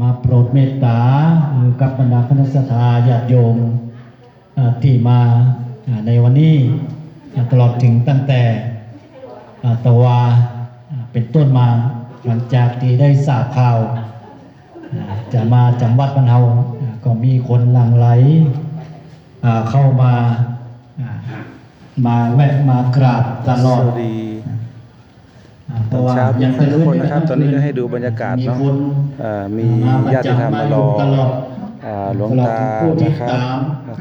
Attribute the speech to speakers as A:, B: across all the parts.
A: มาโปรดเมตตากับบรรดาคณะสัตยาญาติโยมที่มาในวันนี้ตลอดถึงตั้งแต่ตะวาเป็นต้นมาหลังจากที่ได้ทราบข่าว จะมาจำวัดบรรเทาก็มีคนหลั่งไหลเข้ามามาแวะมากราบตลอด
B: เช้าทุกคนนะครับ ตอนนี้ก็ให้ดูบรรยากาศเนาะ
A: มีคน
B: อ่ามีญาติธรรมมารออ่าหลวงตานะครับ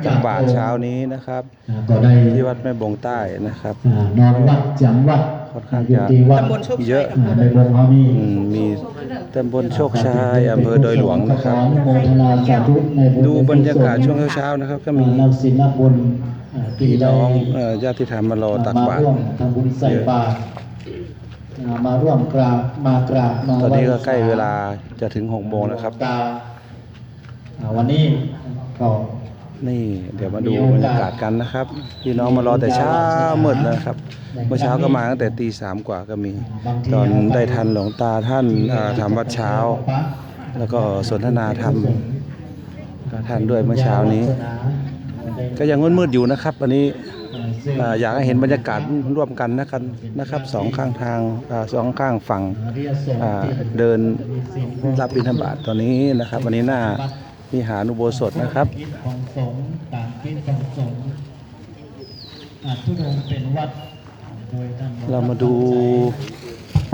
B: จังบาทเช้านี้นะครับ
A: อ่าก็ได้
B: ที่วัดแม่บงใต้นะครับ
A: อ่านอนวัดจำวัด
B: ค่อนข้าง
A: อยู่
B: จะ
A: ที่วัด
B: เยอะ
A: อ่าในบนเขานี่
B: อืมมีตำบลโชคชัยอำเภอดอยหลวงนะครับ
A: ขออนุโมทนาสาธุในบุญ
B: ดูบรรยากาศช่วงเช้าๆนะครับ ก็มี
A: นักศิลบุญอ่าที่
B: พี่
A: ได้
B: น้องเอ่อญาติธรรมมารอตักบาตร
A: มาร่วมทำบุญใส่บาตรอ่า มาร่วมกราบมากราบมา
B: ตอนนี้ก็ใกล้เวลา
A: ไห
B: จะถึงหกโมงนะครับ
A: ตาอ่าวันนี้ก็
B: นี่เดี๋ยวมาดูบรรยากาศกันนะครับพี่น้องมารอแต่เช้ามืดแล้วนะครับ เมื่อเช้าก็มาตั้งแต่ตีสามกว่าก็มี ตอนได้ทันหลวงตาท่านอ่าทำวัดเช้า แล้วก็สนทนาธรรมกับท่านด้วยเมื่อเช้านี้ ก็ยังมืดๆอยู่นะครับวันนี้ อยากให้เห็นบรรยากาศร่วมกันนะครับนะครับสองข้างทางสองข้างฝั่งเดินรับบิณฑบาตตอนนี้นะครับ วันนี้หน้าวิหารอุโบสถนะครับ
A: ของสงฆ์ตามกิจของสงฆ์ทุดงเป็นวัด
B: เรามาดู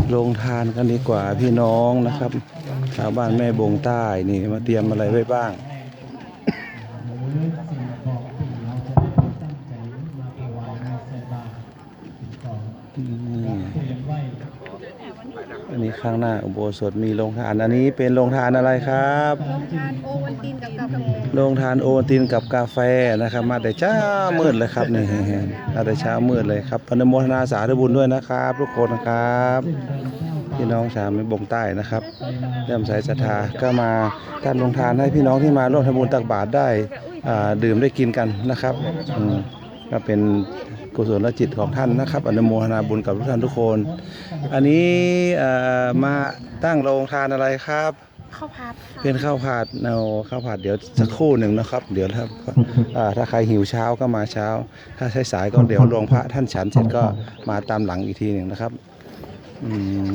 B: โรงทานกันดีกว่าพี่น้องนะครับชาวบ้านแม่บงใต้นี่มาเตรียมอะไรไว้บ้าง
A: หรือสิ่งของที่เราจะได้ตั้งใจมาถวายมาใส่บาตรก่อน
B: นี่
A: เตรียมไว้
B: อันนี้ ข้างหน้าอุโบสถมีโรงทานอันนี้เป็นโรงทานอะไรครับ
C: ลงทานโอวันตินกับกาแฟ
B: โรงทานโอวัลตินกับกาแฟนะครับ มาแต่เช้ามืดเลยครับนี่มาแต่เช้ามืดเลยครับอนุโมทนาสาธุบุญด้วยนะครับ ทุกคนนะครับพี่น้องชาวแม่บงใต้นะครับเริ่มใส่ศรัทธาก็มาทำโรงทานให้พี่น้องที่มาร่วมทำบุญตักบาตรได้อ่าดื่มได้กินกันนะครับอื ก็เป็นกุศลจิตของท่านนะครับ อนุโมทนาบุญกับทุกท่านทุกคน อันนี้เอ่อมาตั้งโรงทานอะไรครับ
C: ข้าวผัดค่ะ
B: เป็นข้าวผัดเอาข้าวผัดเดี๋ยวสักครู่หนึ่งนะครับ เดี๋ยวถ้าอ่าถ้าใครหิวเช้าก็มาเช้า ถ้าใช้สายก็เดี๋ยวรวงพระท่านฉันเสร็จก็มาตามหลังอีกทีหนึ่งนะครับอืม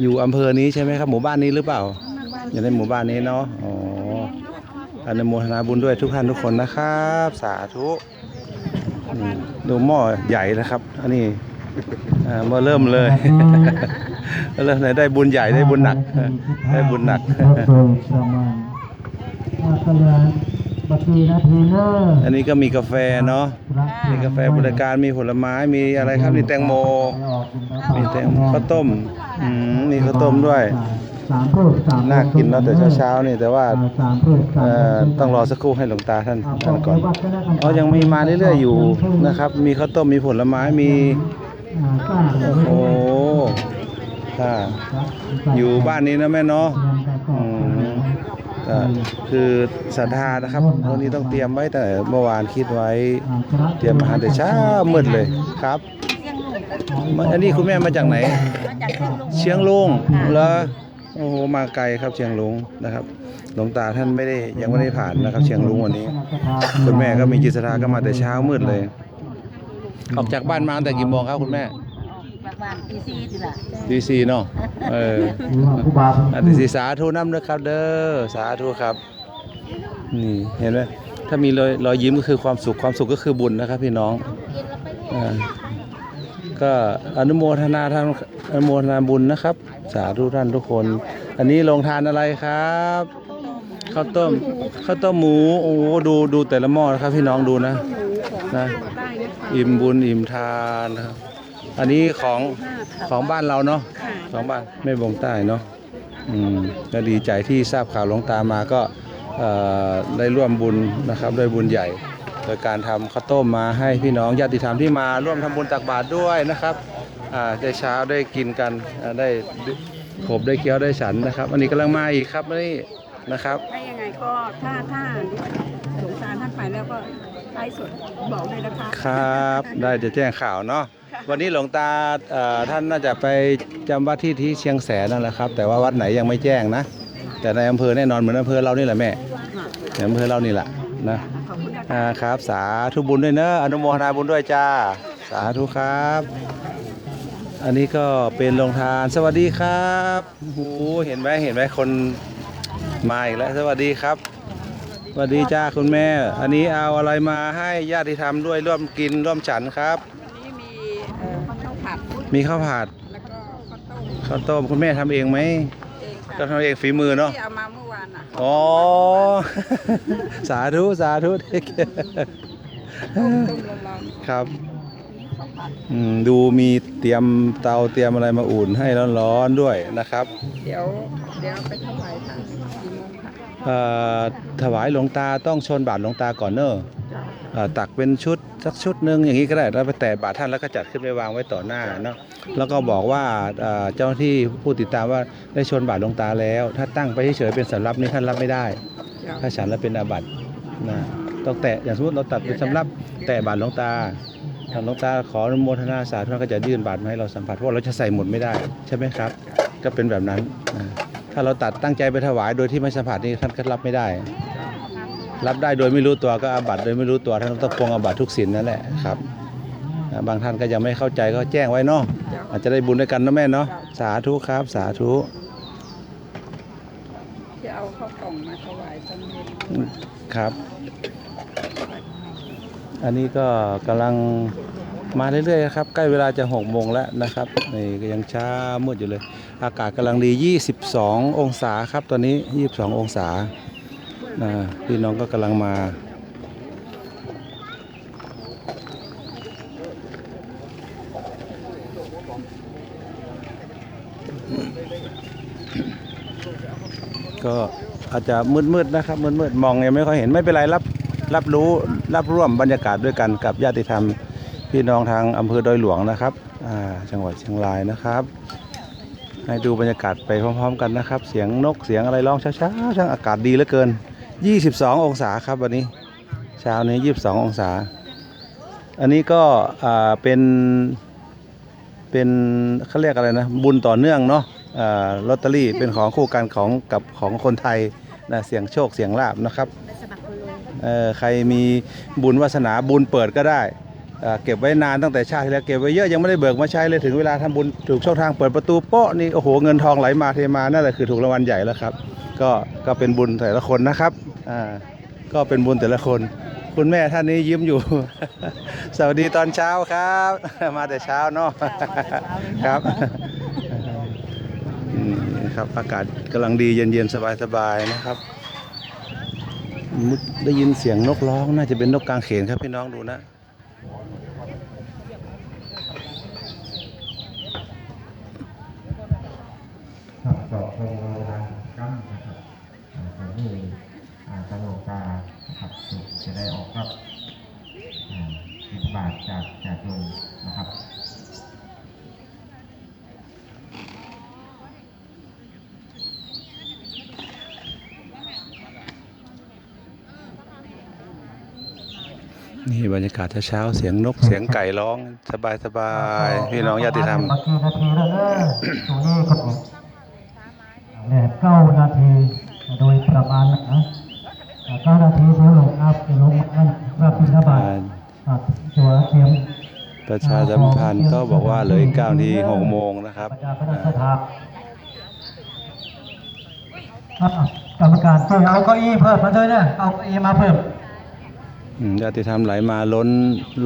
B: อยู่อำเภอนี้ใช่ไหมครับ หมู่บ้านนี้หรือเปล่า อยู่ในหมู่บ้านนี้เนาะ อนุโมทนาบุญด้วยทุกท่านทุกคนนะครับ สาธุดูหม้อใหญ่นะครับ อันนี้อ่ามาเริ่มเลย เริ่มเลยได้บุญใหญ่ได้บุญหนัก ได้บุญหนัก
A: อันนี้
B: ก็มีกาแฟเนาะ มีกาแฟบริการ มีผลไม้ มีอะไรครับ มีแตงโม มีแตงข้าวต้ม อืม มีข้าวต้มด้วย น่ากินเนาะแต่เช้าๆนี่แต่ว่า
A: สามพืชสาม
B: เอ่อต้องรอสักครู่ให้หลวงตาท่านท่านก่อนอ๋อยังมีมาเรื่อยๆอยู่นะครับ มีข้าวต้มมีผลไม้มี
A: อ่าก้า
B: โอ้โหค่ะอยู่บ้านนี้นะแม่เนาะอืมก็คือศรัทธานะครับวันนี้ต้องเตรียมไว้แต่เมื่อวานคิดไว้ เตรียมอาหารแต่เช้ามืดเลยครับ
C: เสี่ยงหนุ่ม
B: มาอันนี้คุณแม่มาจากไหน
C: มาจากเชียงลุง
B: เชียงลุงแล้ว โอ้โหมาไกลครับเชียงลุงนะครับหลวงตาท่านไม่ได้ยังไม่ได้ผ่านนะครับ เชียงลุงวันนี้ คุณแม่ก็มีจิตศรัทธาก็มาแต่เช้ามืดเลย ออกจากบ้านมาตั้งแต่กี่โมงครับคุณแม่
C: ประมาณตีสี่ทีละ
B: ตีสี่เนาะเออ
A: ผู้บาป
B: อันที่สี่สาธุน้ำนะครับ เด้อสาธุครับนี่เห็นไหมถ้ามีรอยรอยยิ้มก็คือความสุขความสุขก็คือบุญนะครับ พี่น้องอ่าก็อนุโมทนาทาน อนุโมทนาบุญนะครับ สาธุท่านทุกคน อันนี้ลงทานอะไรครับข้าวต้มข้าวต้มหมูโอ้ดูดูแต่ละหม้อนะครับพี่น้องดูนะนะอิ่มบุญอิ่มทานนะครับอันนี้ของของบ้านเราเนาะของบ้านแม่บงใต้เนาะอืมก็ดีใจที่ทราบข่าวหลวงตามาก็ได้ร่วมบุญนะครับด้วยบุญใหญ่ โดยการทำข้าวต้มมาให้พี่น้องญาติธรรมที่มาร่วมทำบุญตักบาตรด้วยนะครับ ได้เช้าได้กินกันอ่าได้ขบได้เคี้ยวได้ฉันนะครับอันนี้กำลังมาอีกครับนี่นะครับ
C: ได้ยังไงก็ถ้าถ้าสงสารท่านไปแล้วก็ไลฟ์สดบอกเลยนะคะ
B: ครับได้จะแจ้งข่าวเนาะวันนี้หลวงตาเอ่อท่านน่าจะไปจำวัดที่ที่เชียงแสนนั่นแหละครับ แต่ว่าวัดไหนยังไม่แจ้งนะ แต่ในอำเภอแน่นอนเหมือนอำเภอเรานี่แหละแม่ในอำเภอเรานี่แหละนะ
C: ขอบคุณนะคะ
B: อ่าครับ สาธุบุญด้วยเนอะอนุโมทนาบุญด้วยจ้า สาธุครับ อันนี้ก็เป็นโรงทาน สวัสดีครับโอ้โหเห็นไหมเห็นไหมคนมาอีกแล้ว สวัสดีครับ สวัสดีจ้าคุณแม่ อันนี้เอาอะไรมาให้ญาติธรรมด้วยร่วมกินร่วมฉันครับ
C: นี่มีเอ่อข้าวผัด
B: มีข้าวผัด
C: แล้วก็ข้าวต้ม
B: ข้าวต้มคุณแม่ทำเองไหม
C: เองค่ะ
B: ก็ทำเองฝีมือเนาะ
C: ที่เอามาเมื่อวานน่ะ
B: อ๋อ สาธุ สาธุ
C: ต้มต้มร้อน
B: ครับ
C: ๆข้าวผัด
B: อืมดูมีเตรียมเตาเตรียมอะไรมาอุ่นให้ร้อนๆด้วยนะครับ
C: เดี๋ยวเดี๋ยวไปถวายค่ะกี่โมงค่ะ
B: เอ่อถวายหลวงตาต้องชนบาทหลวงตาก่อนเนอะเอ่อตักเป็นชุดสักชุดหนึ่งอย่างนี้ก็ได้แล้วไปแตะบาทท่านแล้วก็จัดขึ้นไปวางไว้ต่อหน้าเนาะแล้วก็บอกว่าเอ่อเจ้าหน้าที่ผู้ติดตามว่าได้ชนบาทหลวงตาแล้ว ถ้าตั้งไปเฉยๆเป็นสำรับนี่ท่านรับไม่ได้
C: เดี๋ยว
B: ถ้าฉันแล้วเป็นอาบัตินะต้องแตะอย่างสมมติเราตัดเป็นสำรับแตะบาทหลวงตา ทางหลวงตาขออนุโมทนาสาธุท่านก็จะยื่นบาทมาให้เราสัมผัสเพราะว่าเราจะใส่หมดไม่ได้ ใช่ไหมครับ ก็เป็นแบบนั้นนะถ้าเราตัดตั้งใจไปถวายโดยที่ไม่สัมผัสนี่ท่านก็รับไม่ได้ รับได้โดยไม่รู้ตัวก็อาบัติโดยไม่รู้ตัวท่านต้องปรงอาบัติทุกสินนั่นแหละครับอ่าบางท่านก็ยังไม่เข้าใจก็แจ้งไว้เนาะอาจจะได้บุญด้วยกันนะแม่เนาะสาธุครับ สาธุ
C: ที่เอาข้าวกล่องมาถวายตอนเย็น
B: ครับ อันนี้ก็กำลังมาเรื่อยๆครับ ใกล้เวลาจะหกโมงแล้วนะครับนี่ก็ยังช้ามืดอยู่เลย อากาศกำลังดี 22 องศาครับตอนนี้ 22 องศานะพี่น้องก็กำลังมาก็อาจจะมืดๆนะครับมืดๆมองยังไม่ค่อยเห็นไม่เป็นไรรับ รับรู้รับร่วมบรรยากาศด้วยกันกับญาติธรรมพี่น้องทางอำเภอดอยหลวงนะครับจังหวัดเชียงรายนะครับ ให้ดูบรรยากาศไปพร้อม ๆ กันนะครับ เสียงนกเสียงอะไรร้องเช้าๆช่างอากาศดีเหลือเกิน 22 องศาครับวันนี้เช้านี้ 22 องศา อันนี้ก็เป็นเป็นเขาเรียกอะไรนะบุญต่อเนื่องเนาะลอตเตอรี่เป็นของคู่กันของกับของคนไทยนะเสียงโชคเสียงลาบนะครับ ใครมีบุญวาสนาบุญเปิดก็ได้เก็บไว้นานตั้งแต่ชาติที่แล้วเก็บไว้เยอะยังไม่ได้เบิกมาใช้เลยถึงเวลาทำบุญถูกช่องทางเปิดประตูโป๊ะนี่โอ้โหเงินทองไหลมาเทมานั่นแหละคือถูกรางวัลใหญ่แล้วครับ ก็ก็เป็นบุญแต่ละคนนะครับอ่าก็เป็นบุญแต่ละคน คุณแม่ท่านนี้ยิ้มอยู่ สวัสดีตอนเช้าครับ มาแต่เช้าเนาะครับครับอากาศกำลังดีเย็นๆสบายๆนะครับ ได้ยินเสียงนกร้องน่าจะเป็นนกกลางเขนครับพี่น้องดูนะ
A: ครับก็คงเราทางกั้นนะครับอ่าตอนนี้อ่าตลกานะครับจะได้ออกครับอ่าสิบาทจากจากลงนะครับ
B: นี่บรรยากาศเช้าๆเสียงนกเสียงไก่ร้องสบายๆพี่น้องญาติธรรม
A: นาทีนาทีแล้วเนอะตรงนี้ครับผมเนี่ยเก้านาทีโดยประมาณนะอ่าเก้านาทีเสียลงครับลงมารับพิธบาตครับตัวเตรียม
B: ประชาสัมพันธ์ก็บอกว่าเหลืออีกเก้านาทีหกโมงนะครับ
A: ประชาคณะสถาอะกรรมการช่วยเอาเก้าอี้เพิ่มมาด้วยนะเอาเก้าอี้มาเพิ่ม
B: อืม ญาติธรรมไหลมาล้น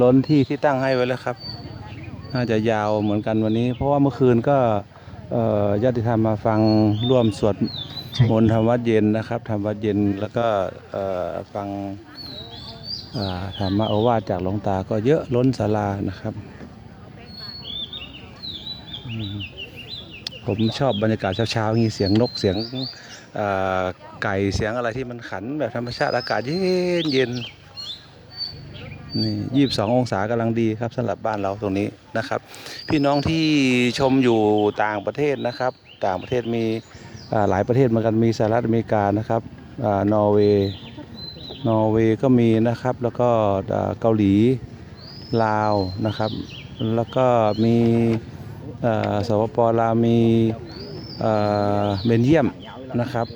B: ล้นที่ที่ตั้งให้ไว้แล้วครับ น่าจะยาวเหมือนกันวันนี้ เพราะว่าเมื่อคืนก็เอ่อญาติธรรมมาฟังร่วมสวดมนต์ธรรมวัดเย็นนะครับธรรมวัดเย็นแล้วก็เอ่อฟังอ่าธรรมโอวาทจากหลวงตาก็เยอะล้นศาลานะครับอืมผมชอบบรรยากาศเช้าๆอย่างนี้เสียงนกเสียงอ่าไก่เสียงอะไรที่มันขันแบบธรรมชาติอากาศเย็นเย็น นี่ยี่สิบสององศากำลังดีครับสำหรับบ้านเราตรงนี้นะครับ พี่น้องที่ชมอยู่ต่างประเทศนะครับ ต่างประเทศมีหลายประเทศเหมือนกันมีสหรัฐอเมริกานะครับอนอร์เวย์นอร์เวย์ก็มีนะครับ แล้วก็เกาหลีลาวนะครับ แล้วก็มีสปปลาวมีเบนเยียมนะครับ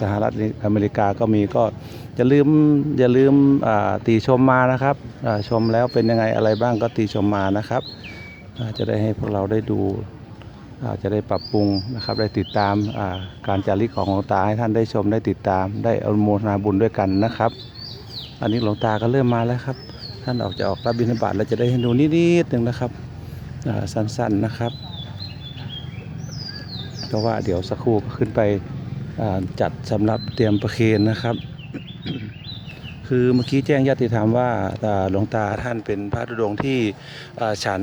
B: สหรัฐอเมริกาก็มีก็ อย่าลืมอย่าลืมตีชมมานะครับชมแล้วเป็นยังไงอะไรบ้างก็ตีชมมานะครับจะได้ให้พวกเราได้ดูจะได้ปรับปรุงนะครับ ได้ติดตามาการจาริกของหลวงตาให้ท่านได้ชมได้ติดตาม ได้อนุโมทนาบุญด้วยกันนะครับ อันนี้หลวงตาก็เริ่มมาแล้วครับ ท่านออกจะออกรับบิณฑบาตเราจะได้ให้ดูนิดๆหนึ่งนะครับสั้นๆนะครับเพราะว่าเดี๋ยวสักครู่ก็ขึ้นไปจัดสำหรับเตรียมประเคนนะครับ คือเมื่อกี้แจ้งญาติธรรมว่าอ่าหลวงตาท่านเป็นพระธุดงค์ที่อ่าฉัน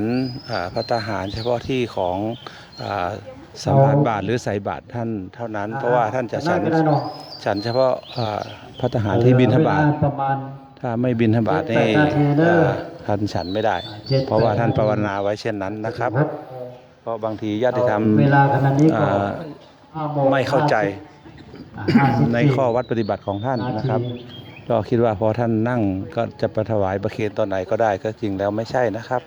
B: อ่าพระตาหารเฉพาะที่ของอ่าสัมภาระบาทหรือใส่บาตรท่านเท่านั้น เพราะว่าท่านจะฉัน
A: ก็ได้เนาะ
B: ฉันเฉพาะอ่าพระทหารที่บินทบาท
A: เวลประมาณ
B: ถ้าไม่บินทบาท
A: เจ็
B: นี่
A: ดแปดนาทีเด้อ
B: เอ่อท่านฉันไม่ได้
A: เจ็ด
B: เพราะว่าท่าน
A: แปดนาที
B: ภาวนาไว้เช่นนั้นนะครับ
A: ครับ
B: เพราะบางทีญาติธรรม
A: เวลาขนาดนี้ก็
B: อ่า
A: ห้าโมง
B: ไม่เข้าใจ
A: ห้าสิบ
B: ในข้อวัดปฏิบัติของท่าน
A: นาที
B: นะครับ ก็คิดว่าพอท่านนั่งก็จะไปถวายประเคนตอนไหนก็ได้ก็จริงแล้วไม่ใช่นะครับ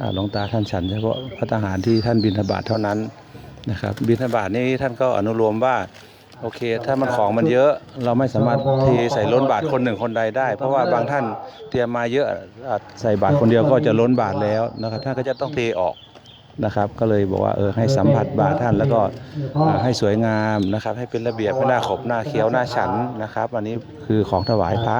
B: อ่าหลวงตาท่านฉันเฉพาะพระทหารที่ท่านบินทบาทเท่านั้นนะครับ บินทบาทนี้ท่านก็อนุโลมว่าโอเค ถ้ามันของมันเยอะเราไม่สามารถเทใส่ล้นบาทคนหนึ่งคนใดได้ เพราะว่าบางท่านเตรียมมาเยอะอะใส่บาทคนเดียวก็จะล้นบาทแล้วนะครับท่านก็จะต้องเทออก นะครับ ก็เลยบอกว่าเออให้สัมผัสบาทท่าน แล้วก็อ่าให้สวยงามนะครับ ให้เป็นระเบียบไม่น่าขบหน้าเคี้ยวหน้าฉันนะครับ อันนี้คือของถวายพระ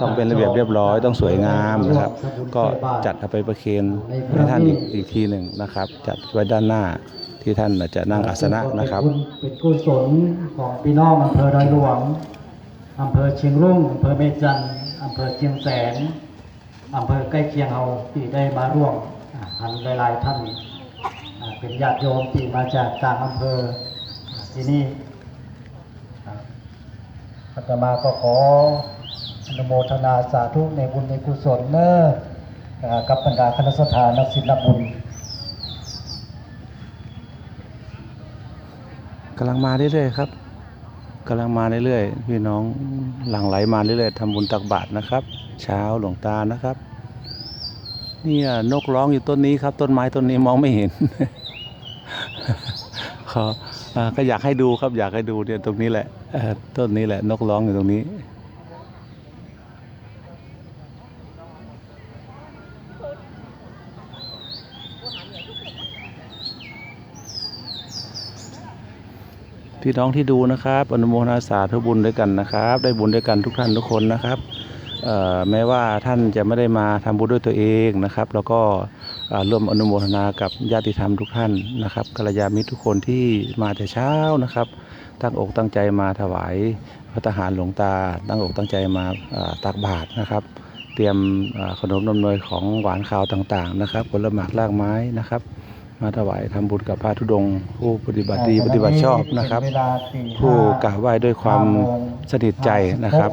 B: ต้องเป็นระเบียบเรียบร้อยต้องสวยงามนะครับ ก็จัดเอาไปประเคนให้ท่านอีกอีกทีหนึ่งนะครับ จัดไว้ด้านหน้าที่ท่านจะนั่งอาสนะนะครับ
A: เป็นกุศลของพี่น้องอำเภอดอยหลวงอำเภอเชียงรุ่งอำเภอเมจันทร์อำเภอเชียงแสนอำเภอใกล้เคียงเราที่ได้มาร่วมอ่าทันหลายๆท่านอ่า เป็นญาติโยมที่มาจากต่างอำเภอที่นี่ครับอาตมาก็ขออนุโมทนาสาธุในบุญในกุศลเนอะอ่ากับบรรดาคณะสถานนักศิลบุญ
B: กำลังมาเรื่อยๆครับกำลังมาเรื่อยๆพี่น้องหลั่งไหลมาเรื่อยๆทำบุญตักบาตรนะครับ เช้าหลวงตานะครับ เนี่ยนกร้องอยู่ต้นนี้ครับ ต้นไม้ต้นนี้มองไม่เห็นขออ่าก็อยากให้ดูครับ อยากให้ดูเนี่ยตรงนี้แหละต้นนี้แหละ นกร้องอยู่ตรงนี้พี่น้องที่ดูนะครับอนุโมทนาสาธุบุญด้วยกันนะครับ ได้บุญด้วยกันทุกท่านทุกคนนะครับ แม้ว่าท่านจะไม่ได้มาทำบุญด้วยตัวเองนะครับ แล้วก็ร่วมอนุโมทนากับญาติธรรมทุกท่านนะครับกัลยาณมิตรทุกคนที่มาแต่เช้านะครับ ตั้งอกตั้งใจมาถวายพระทหารหลวงตา ตั้งอกตั้งใจมาตักบาตรนะครับ เตรียมขนมนมเนยของหวานข้าวต่างๆนะครับผลหมากรากไม้นะครับ มาถวายทำบุญกับพระธุดงค์ผู้ปฏิบัติดีปฏิบัติชอบนะครับ
A: เป็นเวลาตีห้า
B: ผู้กราบไหว้ด้วยความสนิทใจนะครับ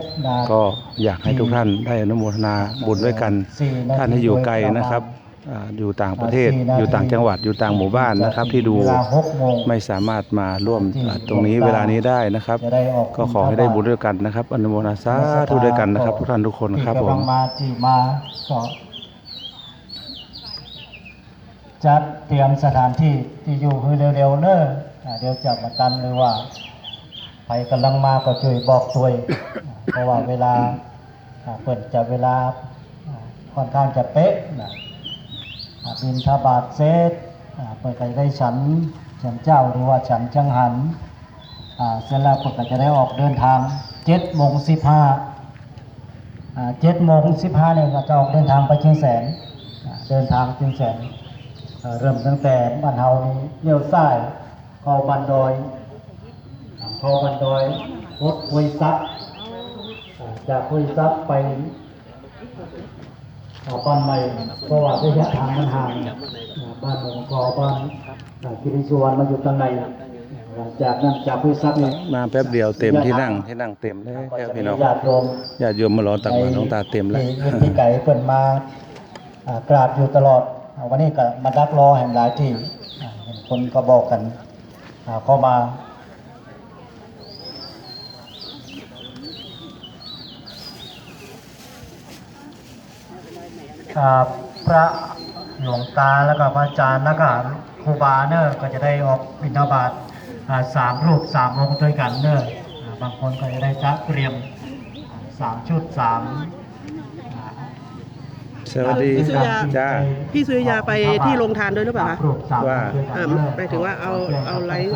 B: ก็อยากให้ทุกท่านได้อนุโมทนาบุญด้วยกัน
A: สี่นาที
B: ท่านที่อยู่ไกลนะครับอ่าอยู่ต่างประเทศ
A: สี่นาที
B: อยู่ต่างจังหวัด อยู่ต่างหมู่บ้านนะครับ ที่ดู
A: เวลาหกโมง
B: ไม่สามารถมาร่วมอ่าตรงนี้เวลานี้ได้นะครับ
A: จะได้ออก
B: ก็ขอให้ได้บุญด้วยกันนะครับ อนุโมทนาสาธุด้วยกันนะครับ ทุกท่านทุกคนครับผ
A: ที่กำลั
B: ม
A: งมาที่มาก็ จัดเตรียมสถานที่ที่อยู่คือเร็วๆเนอะเดี๋ยวจะมากันหรือว่าใครกำลังมาก็ช่วยบอกตัวยเพราะว่าเวลาเปิดจะเวลาค่อนข้างจะเป๊ะนะบินทบาทเซตเปิดก็จะได้ฉันฉันเจ้าหรือว่าฉันจังหันเสร็จแล้วเปิดก็จะได้ออกเดินทางเจ็ดโมงสิบห้าเจ็ดโมงสิบห้าเนี่ยก็จะออกเดินทางไปเชียงแสนเดินทางเชียงแสน เอ่อเริ่มตั้งแต่บ้านเฮานี่เลี้ยวซ้ายเข้าบันดอยอ่าเข้าบันดอยรถคุยซับอ่าจากคุยซับไปอ่าบ้านใหม่เพราะว่าระยะทางมันห่างอ่าบ้านหลวงกอบ้านอ่ากิริสวรรณมาอยู่ตรงไหนหลังจากนั้นจากคุยซับเนี่ย
B: มาแป๊บเดียวเต็มที่นั่งที่นั่งเต็มเลยครับพี่น้อง
A: ญาติโยม
B: ญาติโยมมารอตักบาตรหลวงตาเต็มแล้ว
A: ที่ที่ไก่เพิ่นมาอ่ากราบอยู่ตลอดอ่า วันนี้ก็มาดักรอแห่งหลายที่คนก็บอกกันเข้ามาพระหลวงตาแล้วก็พระอาจารย์แล้วก็ครูบาเนอะก็จะได้ออกบิณฑบาตสามรูปสามองค์ด้วยกันเนอะอ่าบางคนก็จะได้จัดเตรียมสามชุดสาม
B: สวัสดี
D: พี่สุริยา
B: จ้า
D: พี่สุริยาไปที่โรงทานด้วยหรือเปล่าคะ
A: รูปสาม
B: ว่า
A: ด้วยกัน
D: อ่า
A: เนอะ
D: หมายถึงว่าเอาเอาไลฟ์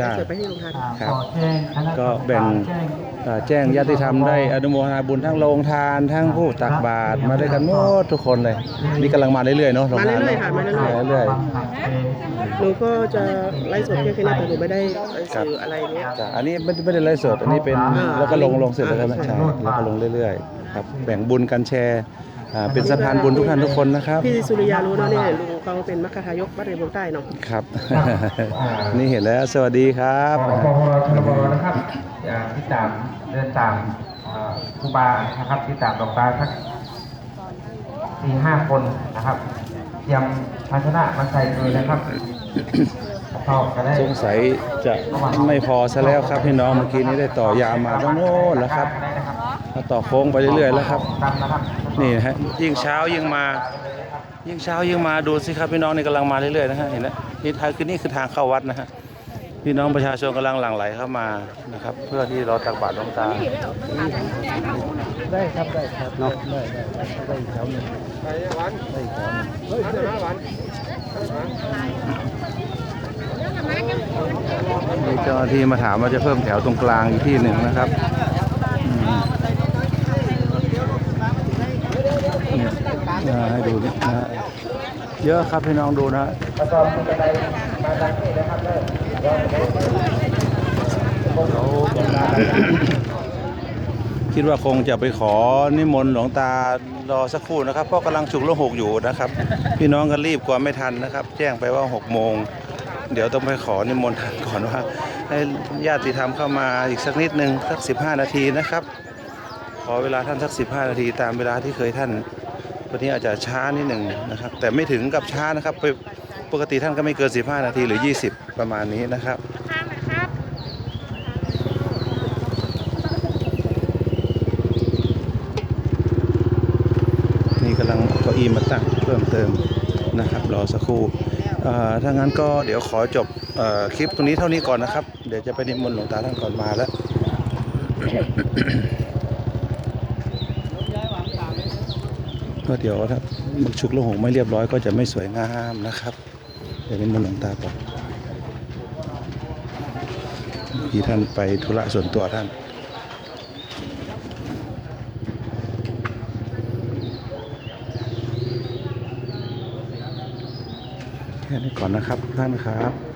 B: จ้า
D: เกิดไปที่โรงทาน
A: อ่า
B: ครับ
A: ขอแจ้งคณะ
B: ก็
A: รรมาร
B: แบ่ง
A: จ้ง
B: อ่าแจ้งญาติธรรมได้อนุโมทนาบุญทั้งโรงทานทั้งผู้ตักบาตรมาด้วยกันหมดทุกคนเลย นี่กำลังมาเรื่อยๆเนาะโรงทาน
D: มาเรื่อยๆค่ะมาเรื่อยๆ
B: เรื่อย
D: หนูก็จะไลฟ์สดแค่แค่นี้แต่หนูไม่ได้ไปสื่ออะไรเนี้ย
B: ๆจ้ะอันนี้ไม่ไม่ได้ไลฟ์สดอันนี้เป็น
D: อ่า
B: แล้วก็ลงลงเสร็จแล้วใช่ไหม
D: ใช่
B: ใช่แล้วก็ลงเรื่อยๆครับแบ่งบุญกันแชร์ อ่าเป็นสะพานบุญทุกท่านทุกคนนะครับ
D: พี่สุริยารู้เนาะเนี่ยลุงเขาเป็นมัคคทายกวัดเรยนใต้เนาะ
B: ครับ นี่เห็นแล้วสวัสดีครับ
E: ปปชนบนะครับอย่างที่ตามเดินตามเอ่อครูบานะครับที่ตามดอกตาสักสี่ห้าคนนะครับ เตรียมภาชนะมาใส่เลยนะครับก็จะได้
B: สงสัยจะไม่พอซะแล้วครับพี่น้องเมื่อกี้นี้ได้ต่อยาวมาตั้งโน้นแล้วครับ
E: ได้ นะครับ
B: มาต่อโค้งไปเรื่อยๆแล้วครับ
E: ตามนะครับ
B: นี่นะฮะยิ่งเช้ายิ่งมา ยิ่งเช้ายิ่งมาดูสิครับพี่น้องนี่กำลังมาเรื่อยๆนะฮะเห็นไหมนี่ทางคือนี่คือทางเข้าวัดนะฮะพี่น้องประชาชนกำลังหลั่งไหลเข้ามานะครับ เพื่อที่รอตักบาตรหลวงตาได้ครับได้ครับเนาะได้ได้ได้อีกแถวหนึงได้อีกแถวหนึงมีเจ้าหน้าที่มาถามว่าจะเพิ่มแถวตรงกลางอีกที่หนึ่งนะครับอืม เนี่ย อ่าให้ดูนะฮะเยอะครับพี่น้องดูนะฮะคิดว่าคงจะไปขอนิมนต์หลวงตารอสักครู่นะครับเพราะกำลังฉุกละหกอยู่นะครับ พี่น้องก็รีบกว่าไม่ทันนะครับ แจ้งไปว่า6โมงเดี๋ยวต้องไปขอนิมนต์ท่านก่อนว่าให้ญาติธรรมเข้ามาอีกสักนิดนึงสัก 15 นาทีนะครับ ขอเวลาท่านสัก 15 นาทีตามเวลาที่เคยท่าน วันนี้อาจจะช้านิดหนึ่งนะครับ แต่ไม่ถึงกับช้านะครับไปปกติท่านก็ไม่เกิน 15 นาทีหรือ 20 ประมาณนี้นะครับนี่กำลังเอาเก้าอี้มาตั้งเพิ่มเติมนะครับรอสักครู่เอ่อถ้างั้นก็เดี๋ยวขอจบเอ่อคลิปตรงนี้เท่านี้ก่อนนะครับ เดี๋ยวจะไปนิมนต์หลวงตาท่านก่อนมาแล้ว ก็เดี๋ยวถ้าบักชุกลูกหงไม่เรียบร้อยก็จะไม่สวยงามนะครับเดี๋ยวนิมนหลวงตาก่อนที่ท่านไปธุระส่วนตัวท่านแค่นี้ก่อนนะครับท่านครับ